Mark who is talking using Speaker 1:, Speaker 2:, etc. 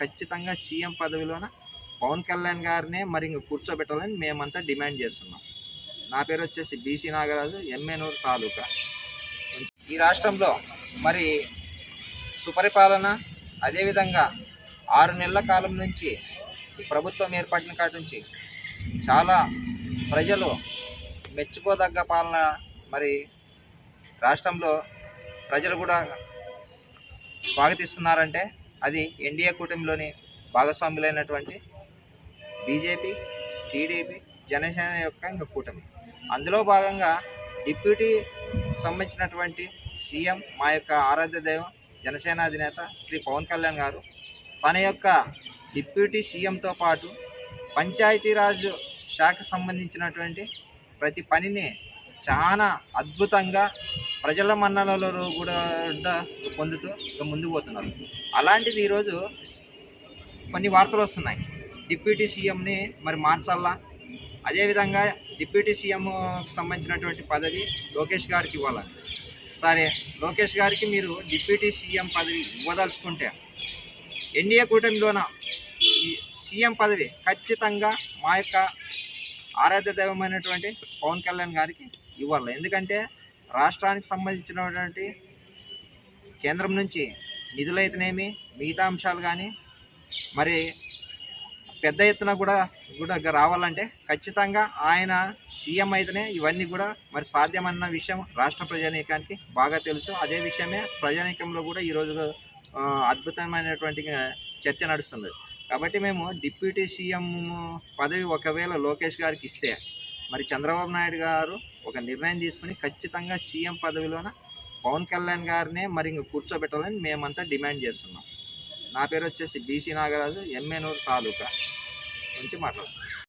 Speaker 1: ఖచ్చితంగా సీఎం పదవిలోన పవన్ కళ్యాణ్ గారినే మరి ఇంక కూర్చోబెట్టాలని మేమంతా డిమాండ్ చేస్తున్నాం. నా పేరు వచ్చేసి బీసీ నాగరాజు ఎమ్మెనూరు తాలూకా. ఈ రాష్ట్రంలో మరి సుపరిపాలన అదేవిధంగా ఆరు నెలల కాలం నుంచి ఈ ప్రభుత్వం ఏర్పడిన కాటి నుంచి చాలా ప్రజలు మెచ్చుకోదగ్గ పాలన మరి రాష్ట్రంలో ప్రజలు కూడా స్వాగతిస్తున్నారంటే అది ఎన్డీఏ కూటమిలోని భాగస్వాములైనటువంటి బీజేపీ టీడీపీ జనసేన యొక్క ఇంకా కూటమి. అందులో భాగంగా డిప్యూటీ సంబంధించినటువంటి సీఎం మా యొక్క ఆరాధ్య దైవం జనసేన అధినేత శ్రీ పవన్ కళ్యాణ్ గారు తన యొక్క డిప్యూటీ సీఎంతో పాటు పంచాయతీరాజ్ శాఖ సంబంధించినటువంటి ప్రతి పనిని చాలా అద్భుతంగా ప్రజల మన్ననలలో కూడా పొందుతూ ఇక ముందుకు పోతున్నారు. అలాంటిది ఈరోజు కొన్ని వార్తలు వస్తున్నాయి. డిప్యూటీ సీఎంని మరి మార్చాలా? అదేవిధంగా డిప్యూటీ సీఎంకి సంబంధించినటువంటి పదవి లోకేష్ గారికి ఇవ్వాలని సరే లోకేష్ గారికి మీరు డిప్యూటీ సీఎం పదవి ఇవ్వదలుచుకుంటే ఎన్డీఏ కూటమిలోన ఈ సీఎం పదవి ఖచ్చితంగా మా యొక్క ఆరాధ్య దైవమైనటువంటి పవన్ కళ్యాణ్ గారికి ఇవ్వాలి? ఎందుకంటే రాష్ట్రానికి సంబంధించినటువంటి కేంద్రం నుంచి నిధులైతేనేమి మిగతా అంశాలు కానీ మరి పెద్ద ఎత్తున కూడా కూడా రావాలంటే ఖచ్చితంగా ఆయన సీఎం అయితేనే ఇవన్నీ కూడా మరి సాధ్యమన్న విషయం రాష్ట్ర ప్రజానీకానికి బాగా తెలుసు. అదే విషయమే ప్రజానీకంలో కూడా ఈరోజు అద్భుతమైనటువంటి చర్చ నడుస్తుంది. కాబట్టి మేము డిప్యూటీ సీఎం పదవి ఒకవేళ లోకేష్ గారికి ఇస్తే మరి చంద్రబాబు నాయుడు గారు ఒక నిర్ణయం తీసుకుని ఖచ్చితంగా సీఎం పదవిలోన పవన్ కళ్యాణ్ గారినే మరి ఇంక కూర్చోబెట్టాలని మేమంతా డిమాండ్ చేస్తున్నాం. నా పేరు వచ్చేసి బీసీ నాగరాజు ఎమ్మెనూరు తాలూకా నుంచి మాట్లాడుతున్నాం.